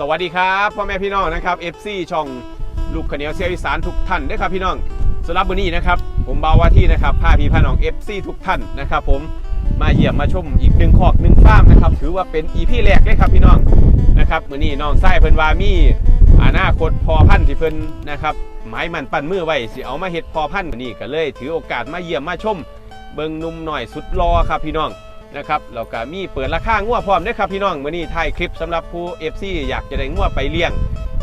สวัสดีครับพ่อแม่พี่น้องนะครับ FC ช่องลูกขาวเนียวเสียอีสานทุกท่านด้วยครับพี่น้องสำหรับวันนี้นะครับผมบาว่าที่นะครับพาพี่พาน้อง FC ทุกท่านนะครับ ผมมาเยี่ยมมาชมอีกหนึ่งคอกหนึ่งฟาร์มนะครับถือว่าเป็น EP แรกเลยครับพี่น้องนะครับมื้อนี้น้องไส้เพิ่นวามีอนาคตพอพันธุ์ที่เพิ่นนะครับหมายมันปั้นมือไว้สิเอามาเฮ็ดพอพันธุ์มื้อนี้ก็เลย ถือโอกาสมาเยี่ยมมาชมเบิงนุ่มหน่อยสุดรอครับพี่น้อง นะครับแล้วก็มีเปิดราคางัวพร้อมด้วยครับพี่น้องมื้อนี้ถ่ายคลิปสำหรับผู้ FC อยากจะได้งัวไปเลี้ยง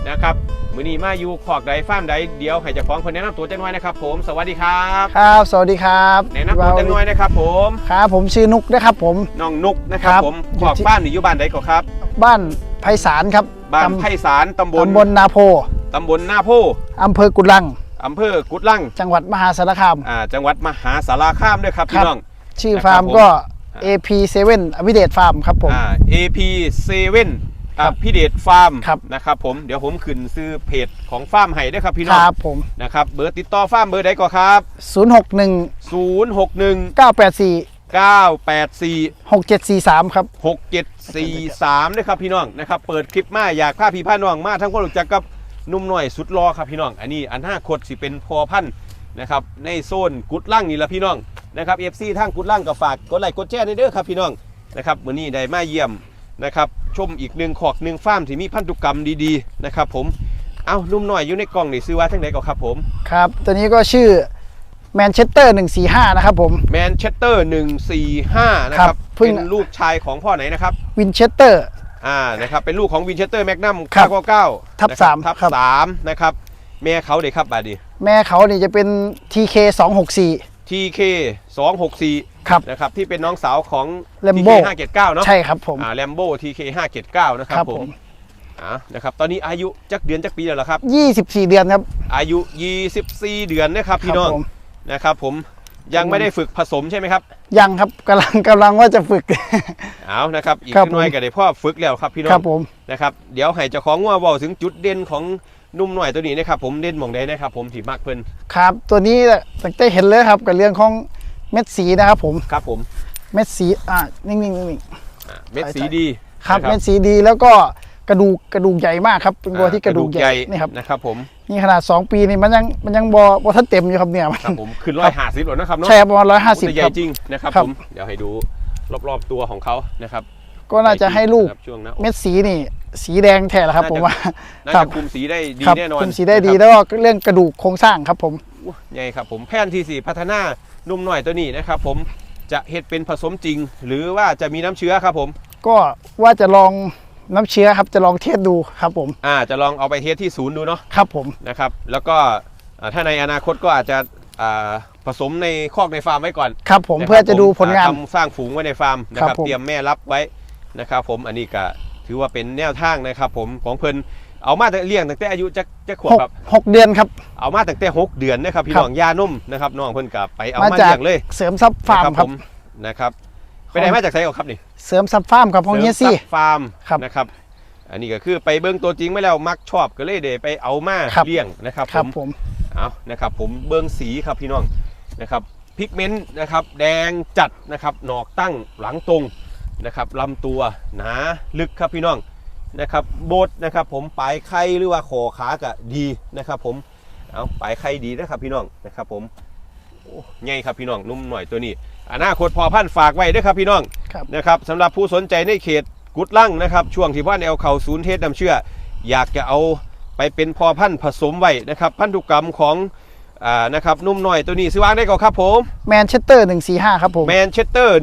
นะครับมื้อนี้มาอยู่ขอกใดฟาร์มใดเดี๋ยวให้เจ้าของเพิ่นแนะนำตัวจังหน่อยนะครับผมสวัสดีครับครับ สวัสดีครับแนะนำตัวจังหน่อยนะครับผมครับผมชื่อนุกนะครับผมน้องนุกนะครับครับผมอยู่ขอกที่บ้านนี่อยู่บ้านใดก็ครับ บ้านไพศาลครับบ้านตำไผ่สารตำบลตำบลนาโพตำบลหน้าโพอำเภอกุลังอำเภอกุดลัง จังหวัดมหาสารคามอ่าจังหวัดมหาสารคามด้วยครับพี่ครับน้อง ชื่อนะครับฟาร์มผมก็ AP7 อวิเดตฟาร์มครับผม อ่า AP7 ครัอ่าบพี่เดชฟาร์มครับ นะครับผมเดี๋ยวผมขึ้นซื้อเพจของฟาร์มให้ด้วยครับพี่คน้องรับผม นะครับเบอร์ติดต่อฟาร์มเบอร์ใดก็ครับ 061 061 984 984 6743 ครับ 6743ด้วยครับพี่น้องนะครับเปิดคลิปมาอยากพาพี่พาน้องมาทั้งคนรู้จักกับหนุ่มหน่อยสุดรอครับพี่น้อง อันนี้อันห้าคดสิเป็นพอพันธุ์นะครับในโซนกุดล่างนี่ละพี่น้อง นะครับเอฟซีทางกุดล่างก็ฝากกดไลค์กดแชร์ในเด้อครับพี่น้องนะครับวันนี้ได้มาเยี่ยมนะครับชมอีกหนึ่งขอกหนึ่งฟาร์มที่มีพันธุกรรมดีๆนะครับผมเอ้าหนุ่มหน่อยอยู่ในกล่องนี่ซื้อว่าทั้งไหนก็ครับผมครับตัวนี้ก็ชื่อแมนเชสเตอร์145 นะครับผมแมนเชสเตอร์145นะคครัรับบเพิ่งเป็นลูกชายของพ่อไหนนะครับวินเชสเตอร์อ่านะครับเป็นลูกของวินเชสเตอร์แมกนัมครับ999ทับนะครับสามทับครับสามนะครับแม่เขาเด็กครับบาดดีแม่เขานี่จะเป็น TK 264 TK 264ครับนะครับที่เป็นน้องสาวของ Lambo TK 579เนาะใช่ครับผมอ่า Lambo TK 579นะครับครับผผมมอ่านะครับตอนนี้อายุจักเดือนจักปีแล้วล่ะครับ 24 เดือนครับ อายุ 24 เดือนนะครับพี่น้องครับผมนะครับผมยังไม่ได้ฝึกผสมใช่ไหมครับ ยังครับกำลังกำลังว่าจะฝึกเอานะครับอีกครับหน่อยผมก็ได้พ่อฝึกแล้วครับพี่น้อครังบผมนะครับเดี๋ยวให้เจ้าของงัวเว้าถึงจุดเด่นของห นุ่มหน่อยตัวนี้นะครับผมเด่นหมองใดนะครับผมที่มักเพิ่นครับ ตัวนี้ตั้งแต่เห็นเลยครับกับเรื่องของเม็ดสีนะครับผมครับผมเม็ดสีอ่านิ่งๆนิ่งอ่าเม็ดใช่สีใช่ดีๆครับนะเม็ดสีดีแล้วก็กระดูกกระดูกใหญ่มากครับเป็นวัวที่กระดูกใหญ่นี่ครับนะครับผมนี่ขนาด 2 ปีนี่มันยังมันยังบอบอทันเต็มอยู่ครับเนี่ยครับผมขึ้นร้อยห้าสิบหรอนะครับเนาะใช่ครับประมาณร้อยห้าสิบโอ้แต่ใหคญ่รับจริงนะครับครับผมเดี๋ยวให้ดูรอบๆตัวของเขานะครับก็น่าจะให้ลูกครับช่วงหนะเม็ดสีนี่ สีแดงแท้แล้วครับ ผมว่าน่าครัจะคุมสีได้ดีครับแน่นอนคุมสีได้ดีนะคแล้รับวก็เรื่องกระดูกโครงสร้างครับผมอู้ใหญ่ครับผมแผนที่สี่พัฒนานุ่มหน่อยตัวนี้นะครับ ผมจะเฮ็ดเป็นผสมจริง หรือว่าจะมีน้ำเชื้อครับผม ก็ว่าจะลองน้ำเชื้อครับจะลองเทสดูครับผม อ่าจะลองเอาไปเทสที่ศูนย์ดูเนาะครับผมนะครับ แล้วก็อ่าถ้าในอนาคตก็อาจจะอ่าผสมในคอกในฟาร์มไว้ก่อน ครับผมนครับเพื่อจะดูผลงานอ่ทำสร้างฝูงไว้ในฟาร์มนะคครัรับบผมเตรียมแม่รับไว้นะครับ ผมอันนี้ก็ ถือว่าเป็นแนวทางนะครับผมของเพิ่นเอามาแต่เลี้ยงตั้งแต่อายุจะจะขวบหกครับหกเดือนครับเอามาตั้งแต่หกเดือนนะครับพี่ครับน้องยานุ่มนะครับน้องเพิ่นกับไปเอามามาจากเลี้ยงเลยเสริมซับฟาร์มนะครับผมนะครับไปได้มาจากไสก่อนครับนี่เสริมซับฟาร์มครับของเฮียซี่สริมทรัพย์ฟาร์มครับนะครับอันนี้ก็คือไปเบิ้งตัวจริงไว้แล้วมักชอบก็เลยเดไปเอามาครับเลี้ยงนะครับครับผมผมเอานะครับผมเบิ้งสีครับพี่น้องนะครับพิกเมนต์นะครับแดงจัดนะครับหนอกตั้งหลังตรง นะครับลำตัวหนาลึกครับพี่น้องนะครับโบดนะครับผมปลายไข่หรือว่าคอขาก็ดีนะครับผมเอาปลายไข่ดีนะครับพี่น้องนะครับผมโอ้ใหญ่ครับพี่น้องนุ่มหน่อยตัวนี้อนาคตพอพันธุ์ฝากไว้ด้วยครับพี่น้องครับนะครับสำหรับผู้สนใจในเขตกุดลั่งนะครับ ช่วงที่พ่อแนวเขาศูนย์เทศนำเชื่อ อยากจะเอาไปเป็นพอพันธุ์ผสมไว้นะครับ พันธุกรรมของอ่านะครับนุ่มหน่อยตัวนี้ซื้อวางได้ก่อนครับผมแมนเชสเตอร์145ครับผมแมนเชสเตอร์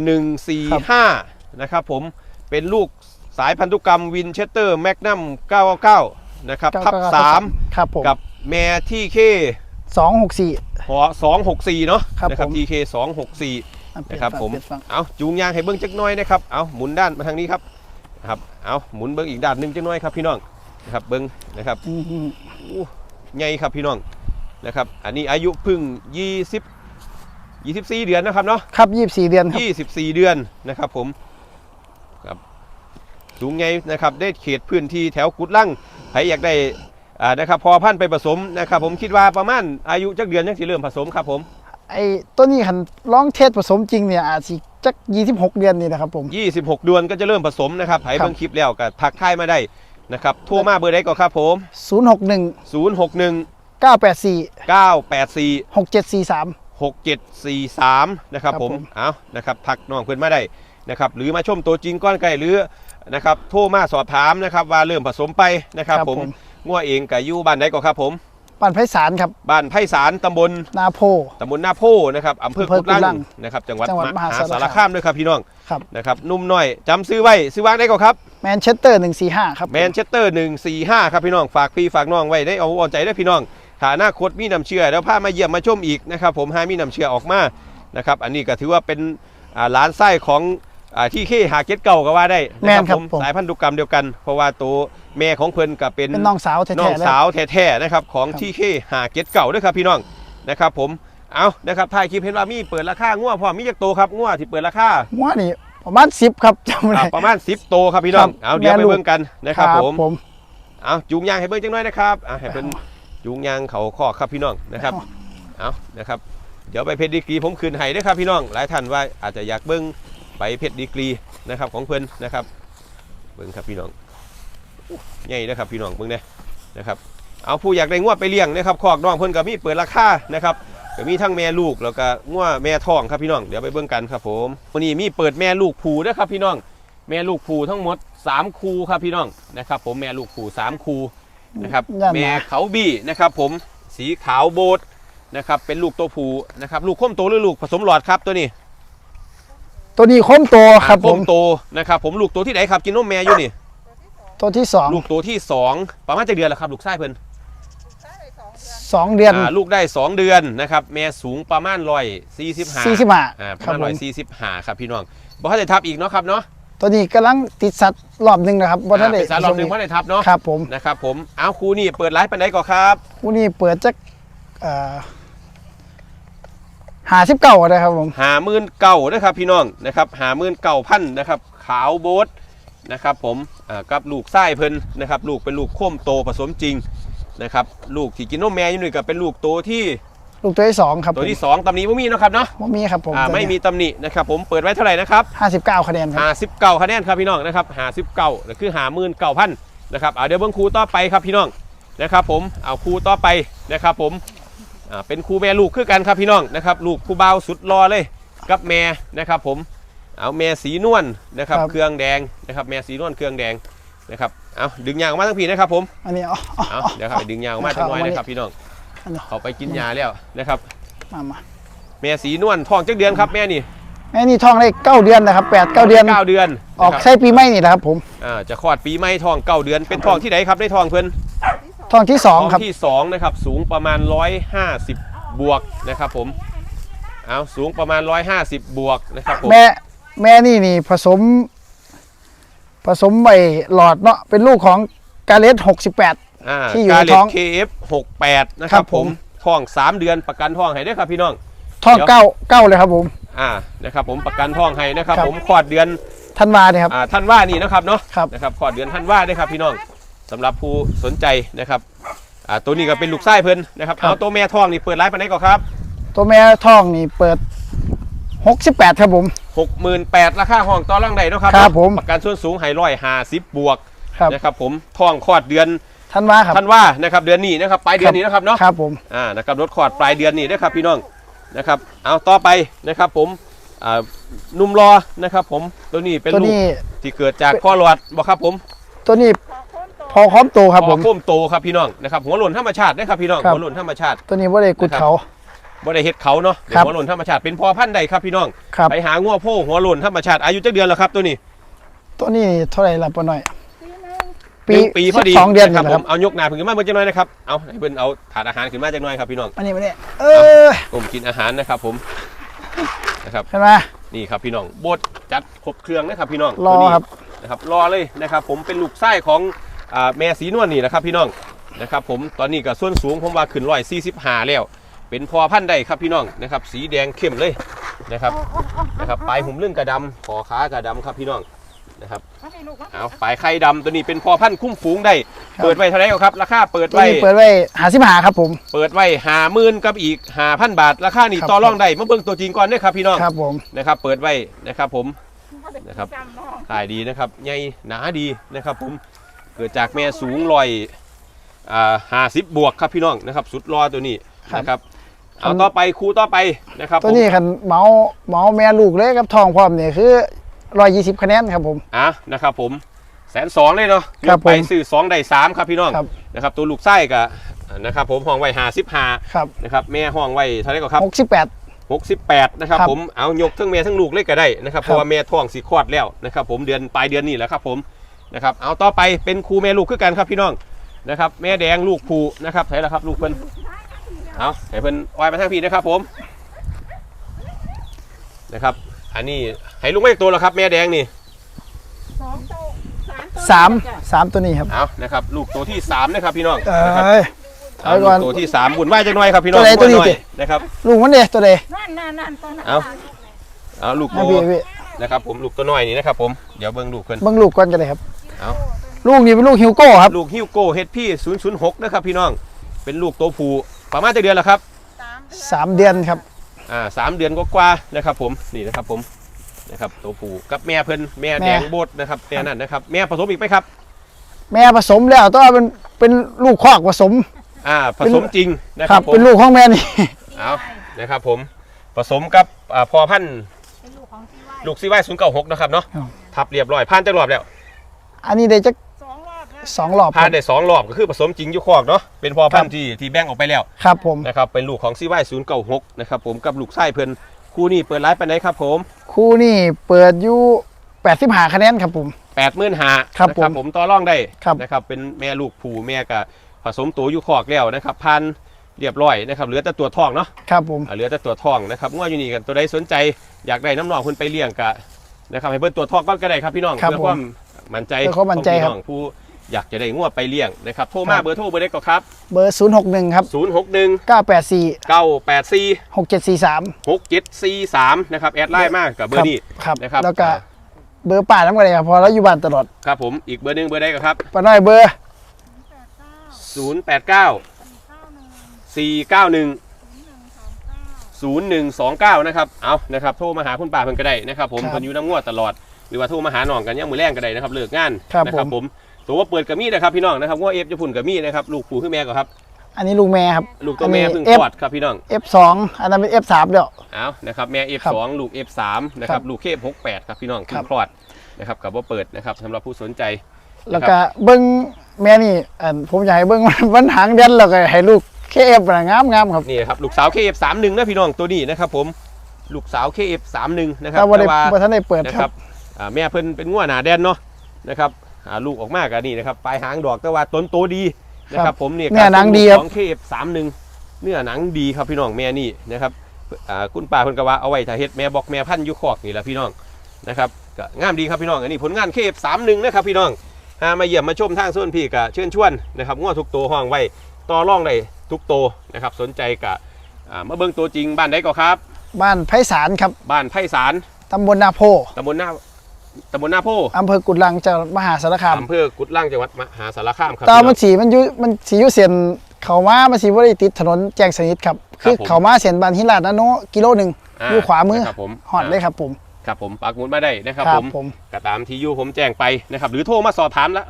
145 นะครับผมเป็นลูกสายพันธุกรรมวินเชสเตอร์แมกนัม999 นะครับ ทับครับผม3กับแม่ที่เค264หอ264 เนาะครับนะครับผมทีเค264 นะครับผม เอาจูงยางให้เบิ้งจักหน้อยนะครับ เอาหมุนด้านมาทางนี้ครับนะครับ เอาหมุนเบิ้งอีกด้านหนึงจักหน้อยครับพี่น้องนะครับเบิ้งนะครับอืมอู้ใหญ่ครับพี่น้องนะครับ อันนี้อายุเพึ่ง 20 24 เดือนนะครับเนาะ ครับ 24 เดือนครับ24 เดือนนะครับผมครับ สูงใหญ่นะครับได้เขตพื้นที่แถวกุดลั่งใครอยากได้อ่านะครับพอพันธุ์ไปผสมนะครับผมคิดว่าประมาณอายุจักเดือนยังสิเริ่มผสมครับผมไอ้ตัวนี้คันร้องเทสผสมจริงเนี่ยอาจสิจัก 26 เดือนนี่นะครับผม 26 เดือนก็จะเริ่มผสมนะครับใครครับเบิ่งคลิปแล้วก็ทักทายมาได้นะครับโทรมาเบอร์ใดก่อนครับผมศูนย์หกหนึ่ง061เก้าแปดสี่984หกเจ็ดสี่สาม6743 นะครับครับผมผม เอานะครับทักน้องเพื่อนมาได้นะครับหรือมาชมตัวจริงก้อนไก่หรือ นะครับโทรมาสอบถามนะครับว่าเริ่มผสมไปนะครับผม งัวเองกับยู่บ้านไหนก่อนครับผมปันไพศาลครับ บ้านไผ่สารตำบลนาโพ ตำบลนาโพนะครับอำเภออำเภอกุดลักุดลังงนะครับจังหวัดจังหวัดมหามหาสาสารรคาคามมด้วยครับพี่น้องครับ นะครับนุ่มน้อยจำซื้อไว้ซื้อวางได้ก่อนครับ แมนเชสเตอร์หนึ่งสี่ห้าครับ แมนเชสเตอร์ 145 ครับพี่น้องฝากพี่ฝากน้องไว้ได้เอาเอาใจได้อพี่น้องฐาหน้าคตมีน้ำเชื่อแล้วพามาเยี่ยมมาชมอีกนะครับผมหามีน้ำเชื่อออกมานะครับอันนี้ก็ถือว่าเป็นอ่าร้านไส้ของอ่า ที่เคหาเก็ตเก่าก็ว่าได้นะแม่นครับผมผม สายพันธุกรรมเดียวกัน เพราะว่าตัวแม่ของเพิ่นก็เป็น เป็นน้องสาวแท้ๆน้องเลย สาวแท้ๆนะครับของครับ ที่เคหาเก็ตเก่าด้วยครับพี่น้องนะครับผมเอานะครับถ่ายคลิปเห็นว่ามีเปิดราคาง่วพร้อมมีจักโตครับง่วที่เปิดราคาหัวนี่ประมาณสิบครับจำไม่ได้อ่าประมาณ 10 โตครับพี่น้องครับเอาเดี๋ยวแม่ไปลูก เบิ่งกันนะครับผมผม เอาจูงยางให้เบิ้งจังน้อยนะครับอะให้เป็นจูงยางเขาข้อครับพี่น้องนะครับเอานะครับ เดี๋ยวไปเพชรดีกรีผมคืนให้ด้วยครับพี่น้องหลายท่านว่าอาจจะอยากเบิ้ง ไปเพชรดีกรีนะครับของเพิ่นนะครับเบิ้งครับพี่น้องใหญ่นะครับพี่น้องเบิ้งเนี่ยนะครับเอาผู้อยากได้งวดไปเลี้ยงนะครับคอกน้องเพิ่นก็มีเปิดราคานะครับก็มีทั้งแม่ลูกแล้วก็งวดแม่ท้องครับพี่น้องเดี๋ยวไปเบิ้งกันครับผมวันนี้มีเปิดแม่ลูกผูด้วยครับพี่น้อง แม่ลูกผูทั้งหมด 3 คูครับพี่น้องนะครับ ผมแม่ลูกผู3คูนะครับย่านหมาแม่เขาบี้นะครับ ผมสีขาวโบดนะครับเป็นลูกตัวผู้นะครับลูกข้มโตหรือลูกผสมหลอดครับตัวนี้ ตัวนี้คมโตครับผข้มมโตนะครับผมลูกตัวที่ไหนครับกินนมแม่อยู่นี่ ตัวที่สองลูกตัวที่สองประมาณจะเดือนแล้วครับ ลูกไส้เพิ่นสองเดือน อ่าลูกได้สองเดือนนะครับแม่สูงประมาณร้อยสี่สิบห้าสี่สิบห้าอ่าประครับมาณผร้อยมสี่สิบห้าครับพี่น้องบอกให้ได้ทับอีกเนาะครับเนาะตัวนี้กำลังติดสัตว์รอบหนึ่งนะครับบ่ทันอ่าได้เป็นสารรอบหนึ่งเพราะได้ทับเนาะครับผมนะครับผมเอาครูนี่เปิดไลฟ์ไปไหนก่อนครับคู่นี้เปิดจัก หาสิบเก้านะครับผมหาหมื่นเก่านะครับพี่น้องนะครับหาหมื่นเก่าพันนะครับ ขาวโบทนะครับผมอ่ากับลูกไส้เพิ่นนะครับ ลูกเป็นลูกโค้มโตผสมจริงนะครับ ลูกที่กินนมแม่อยู่นี่ก็เป็นลูกโตที่ลูกตัวที่สองครับตัวที่สองตำหนิไม่มีเนาะครับเนาะผมมีครับผมอ่าไม่มีตำหนินะครับผมเปิดไว้เท่าไหร่นะครับห้าสิบเก้าคะแนนครับหาสิบเก้าคะแนนครับพี่น้องนะครับหาสิบเก้าคือหาหมื่นเก้าพันนะครับเอาเดี๋ยวเบิ้งครูต่อไปครับพี่น้องนะครับผมเอาครูต่อไปนะครับผม อ่าเป็นครูแม่ลูกคือกันครับพี่น้องนะครับลูกครูเบาวสุดรอเลยกับแม่นะครับผมเอาแม่สีนวลนะครับครับ เครื่องแดงนะครับแม่สีนวลเครื่องแดงนะครับเอาดึงยางออกมาทั้งพีนะครับผมอันนี้อ๋ออ๋อเอาอ๋อเดี๋ยวครับดึงยางออกมาจังน้อยนะครับพี่น้องอันนี้เขาไปกินยาแล้วนะครับมามาแม่สีนวลท้องจักเดือนครับแม่นี่แม่นี่ท้องได้เก้าเดือนนะครับแปดเก้าเดือน เก้าเดือนออกนะครับ ใช้ปีใหม่นี่นะครับผม อ่าจะคลอดปีใหม่ท้องเก้าเดือนเป็นท้องที่ไหนครับได้ท้องเพิ่น ท้องที่สองท้องครับที่2นะครับสูงประมาณ 150 บวกนะครับผมเอาสูงประมาณ 150 บวกนะครับผมแม่แม่นี่นี่ผสม ผสมใบหลอดเนาะเป็นลูกของกาเลสหกสิบแปดอ่าที่อยู่กาในเลท้ตอง KF 68นะคครัรับบผผมมท้อง 3 เดือนประกันท้องให้ด้วยครับพี่น้องท้องเดี๋ยวเก้าเก้าเลยครับผมอ่านะครับผมประกันท้องให้นะครับครับผมคลอดเดือนธันวาเนี่ยครับอ่าท่านว่านี่นะครับเนาะครับนะครับคลอดเดือนท่านว่าด้วยครับพี่น้อง สำหรับผู้สนใจนะครับอ่าตัวนี้ก็เป็นลูกไส้เพิ่นนะครับเอาตัวแม่ท้องนี่เปิดไลฟ์ไปไหนก่อนครับ ตัวแม่ท้องนี่เปิดหกสิบแปดครับผม 68,000ราคาห้องต่อรองได้เนาะครับครับผม ประกันส่วนสูงให้ร้อยห้าสิบบวกครับนะครับผมท้องคลอดเดือนธันวาครับท่านว่านะครับเดือนนี้นะครับปลายเดือนนี้นะครับเนาะ ครับผม อ่า นะครับรถคลอดปลายเดือนนี้นะครับพี่น้อง นะครับ เอาต่อไปนะครับผม อ่าหนุ่มรอนะครับผม ตัวนี้เป็นตัวลูกนี้ ที่เกิดจากพ่อหลอดบอกครับผม ตัวนี้ พอค้อมโตครับผมพ่อโค้มโตครับพี่น้องนะครับหัวหล่นธรรมชาตินะครับพี่น้องครับ หัวหล่นธรรมชาติ ตัวนี้ว่าได้กุดเขา บ่ได้เฮ็ดเขาเนาะเดี๋ยวครับ หัวหล่นธรรมชาติเป็นพ่อพันธุ์ใดครับพี่น้อง ครับ ไปหางัวโพหัวหล่นธรรมชาติอายุจักเดือนแล้วครับตัวนี้ตัวนี้เท่าไหร่ละปะหน่อยหนึ่งปีพอดีสองเดือนนะครับนะผครัมบเอายกหนาขึ้นมาเบิ่งจังหน่อยนะครับเอาให้เบิ่นเอาถาดอาหารขึ้นมาจังหน่อยครับพี่น้องอันนี้มาเนี่ยเออผมกินอาหารนะครับผมนะครับใช่ไหมนี่ครับพี่น้องบดจัดครบเครื่องนะครับพี่น้องรอตัวนี้ครับ นะครับรอเลยนะครับผมเป็นลูกไส้ของ อ่าแม่สีนวลนี่นะครับพี่น้องนะครับผมตอนนี้ก็ส่วนสูงผมว่าขึ้นร้อยสี่สิบห้าแล้ว เป็นพอพันธุ์ใดครับพี่น้องนะครับสีแดงเข้มเลยนะครับนะครับปลายหุ่มเรื่องกระดำคอขากระดำครับพี่น้องนะครับเอาปลายไข่ดำตัวนี้เป็นพอพันธุ์คุ้มฝูงได้ เปิดไว้เท่าไหร่ครับราคาเปิดตัวไว้นี้เปิดไว้หาสิบหาครับผม เปิดไว้หาหมื่นกับอีกหาพันบาทราคานี่ครับ ต่อรองได้มาเบิ่งตัวจริงก่อนเด้อครับพี่น้องครับผม นะครับเปิดไว้นะครับผม นะครับ ขายดีนะครับใหญ่หนาดีนะครับผม เกิดจากแม่สูงลอยอ่าห้าสิบบวกครับพี่น้องนะครับ สุดรอตัวนี้นะครับเอาต่อไปครูต่อไปนะครับตัวนี้คันเมาเมาแม่ลูกเลยกับทองพร้อมเนี่ยคือ120คะแนนครับผมอะนะครับผมแสนสองเลยเนาะครับยกไปผมซื้อสองได้สามครับพี่น้องครับนะครับตัวลูกไส้กับนะครับผมห้องไว้ห้าสิบห้าครับนะครับแม่ห้องไว้เท่าไหร่ก็ครับ68 68นะครับครับผมเอายกทั้งแม่ทั้งลูกเลยก็ได้นะครับเพราะว่าแม่ท้องสีคลอดแล้วนะครับผมเดือนปลายเดือนนี้แหละครับผม นะครับเอาต่อไปเป็นครูแม่ลูกคือกันครับพี่น้องนะครับแม่แดงลูกภูนะครับใช่แล้วครับลูกเพิ่นเอาให้เพิ่นวายไปทางพี่นะครับผมนะครับอันนี้ให้ลุงไม่ตัวแล้วครับแม่แดงนี่สองโตสามโตสามจ้ะสามตัวนี้ครับเอานะครับลูกตัวที่สามนะครับพี่น้องเอนะครับ้ยเอาเอาลูก่กอนตัวที่สามบุญไหวจังหน่อยครับพี่น้องตัวไหนตัวนี้บุญหสิอยนะครับลูกมันเด้ตัวใดนั่นนั่นนั่นตัวนั้นเอาเอาลูกนะโตพี่พี่นะครับผมลูกตัวน้อยนี่นะครับผมเดี๋ยวเบิ่งลูกเพิ่นเบิ่งลูกก่อนกันเลยครับ เอาลูกนี่เป็นลูกฮิวโก้ครับ ลูกฮิวโก้เฮดพี่006นะครับพี่น้อง เป็นลูกตัวผู้ประมาณจะเดือนแล้วครับสามเดือนสามเดือนครับ อ่าสามเดือนกว่าๆนะครับ ผม นี่นะครับผม นะครับตัวผู้กับแม่เพิ่นแม่แม่แดงโบดนะครับแม่นั่นนะครับ แม่ผสมอีกไหมครับ แม่ผสมแล้วแตัวาเป็นเป็นลูกคอกผสม อ่า ผสมจริงนะคครัรับบผมเป็นลูกของแม่นี่เอานะครับ ผม ผสมกับอ่าพอพันธุ์เป็นลูกของที่ว่าลูกซีไว้ศูนย์เก้าหกนะครับเนาะ ทับเรียบร้อยผ่านจังรอบแล้ว อันนี้ได้จักสองรอบนะสองรอบคผ่านรับได้สองรอบก็คือผสมจริงอยู่คอกเนาะเป็นพอพันธุ์ที่ที่แบ่งออกไปแล้วครับผม นะครับเป็นลูกของซีไว้ศูนย์เก้าหกนะครับผมกับลูกไส้เพิ่นคู่นี้เปิดไลฟ์ไปไหนครับผม คู่นี่เปิดอยู่85คะแนนครับผม แปดหมื่นหาครับนะผมผมต่อรองได้ครับนะครับเป็นแม่ลูกผูแม่กับผสมตัวอยู่คอกแล้วนะครับพันเรียบร้อยนะครับเหลือแต่ตัวทองเนาะครับผม อ่าเหลือแต่ตัวทองนะครับง่วอยู่นี่กันตัวใดสนใจอยากได้น้ำนองคุณไปเลี้ยงกะนะครับให้เบิ้ลตัวทองก็ได้ครับพี่น้องครับเพื่อความ มั่นใจเพื่อความมั่นใจของพี่ครับน้องผู้อยากจะได้ง่วไปเลี้ยงนะครับโทรมาครับเบอร์โทรเบอร์ได้ก็ครับ เบอร์ 061 ครับ 0 6 1 984 9 8 4 6743 6 7 4 3นะครับแอดไลน์มากกับเบอร์นี้ครับนะครับแล้วก็อ่าเบอร์ป่าน้ำกันเลยครับเพอเราอยู่บ้านตลอดครับผมอีกเบอร์หนึงเบอร์ใดก็ครับ ป้าน้อยเบอร์แปดเก้า0 8 9เก้าหนึ่ง4 9 1หนึ่งสองเก้า0129 นะครับ เอานะครับ โทรมาหาคุณป้าเพิ่นก็ได้นะครับ ผมครับเพิ่นอยู่น้ำงวดตลอด หรือว่าโทรมาหาน้องกันยังมือแรงก็ได้นะครับเลิกงานครับนะผมผม ตัวว่าเปิดกระมี่นะครับพี่น้องนะครับงวดเอฟจะพุ่นกระมี่นะครับลูกปู่ขึ้นแม่ก็ครับอันนี้ลูกแม่ครับ ลูกตัวแม่อันนี้เพิ่ง F คลอดครับพี่น้อง F2 อันนั้นเป็น F3 เดี๋ยวเอานะครับแม่ครับ F2 ลูก F3 นะครับลูกเคฟ68ครับพี่น้องคเพิ่รังบคลอดนะครับกับว่าเปิดนะครับสำหรับผู้สนใจแล้วก็เบิ้งแม่นี่อันผมอยากให้เบิ้งมันหางเดือนแล้วก็ให้ลูก KF นะงามงามๆครับนี่ครับลูกสาว KF31 นะพี่น้องตัวนี้นะครับผมลูกสาว KF31 นะครับถ้าว่าได้แต่ว่าบ่ทันได้เปิดนะคครัรับบอ่า แม่เพิ่นเป็นงัวหนาแดนเนาะนะครับอ่าลูกออกมากันนี่นะครับปลายหางดอกแต่ว่าต้นโตดีนะครับ ผมเนี่ยเนื้อหนังดีครับของ KF31 เนื้อหนังดีครับพี่น้องแม่นี่นะครับอ่าคุณป้าเพิ่นก็ว่าเอาไว้ถ้าเฮ็ดแม่บอกแม่พันธุ์อยู่คอกนี่แหละพี่น้องนะครับก็งามดีครับพี่น้องอันนี้ผลงาน KF31 นะครับพี่น้องหามาเยี่ยมมาชมทางโซนพี่ก็เชิญชวนนะครับงัวทุกตัวห้องไว้ต่อรองได้ทุกตัวนะครับสนใจก็อ่ามาเบิ่งตัวจริงบ้านใดก็ครับ บ้านไพศาลครับ บ้านไผ่สารตำบลนาโพตำบลหน้า ตำบลหน้าโพอำเภอกุดลังจังหวัดมหาสารคามอำเภอกุดล่างจังหวัดมหาสารคามครับ ตอนพี่มันสีมันอยู่มันสีอยู่เส้นเขามามันสีบ่ได้ติดถนนแจ้งสนิทครับครับคือผมเขามาเส้นบานฮิลาดนาโนกิโลหนึ่งน้อยู่ขวามือครับผม หอดเลยครับผม ครับผมปักหมุดมาได้นะครับผมผมก็ตามที่อยูผมแจ้งไปนะครับ หรือโทรมาสอบถามละ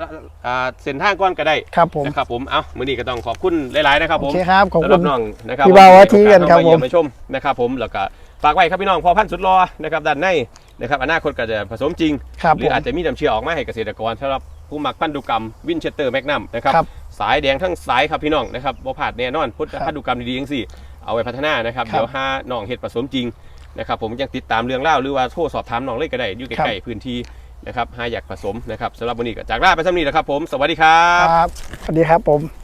อ่าเส้นทางก้อนก็ได้ครับผม นะครับผมเอ้ามื้อนี้ก็ต้องขอบคุณหลายๆนะครับโอผมเคครับ ขอบสำหคุรัณ บน้องนะครับพี่บ่าวอาทิตย์กันครับมาเยี่ยผมมาชมนะครับผมแล้วก็ฝากไว้ครับพี่น้องพอพันธุ์สุดรอนะครับด้านใน นะครับอนาคตก็จะผสมจริง ครับหผรือมอาจจะมีน้ำเชื่อออกมาให้เกษตรกรสำหรับผู้มักพันธุกรรมวินเชสเตอร์แมกนัมนะครับครับสายแดงทั้งสายครับพี่น้องนะครับบ่ผาดแน่นอนพุทธครับพันธุกรรมดีๆจังสี่เอาไว้พัฒนานะครับครับ เดี๋ยวหาน้องเห็ดผสมจริงนะครับผมยังติดตามเรื่องเล่าวหรือว่าโทรสอบถามน้องเลยก็ได้อยู่ใกล้ๆพื้นที่นะครับหาอยากผสมนะครับสำหรับวันนี้ก็จากลาไปสำนีนะครับผมสวัสดีครัคบรับสวัสดีครับผม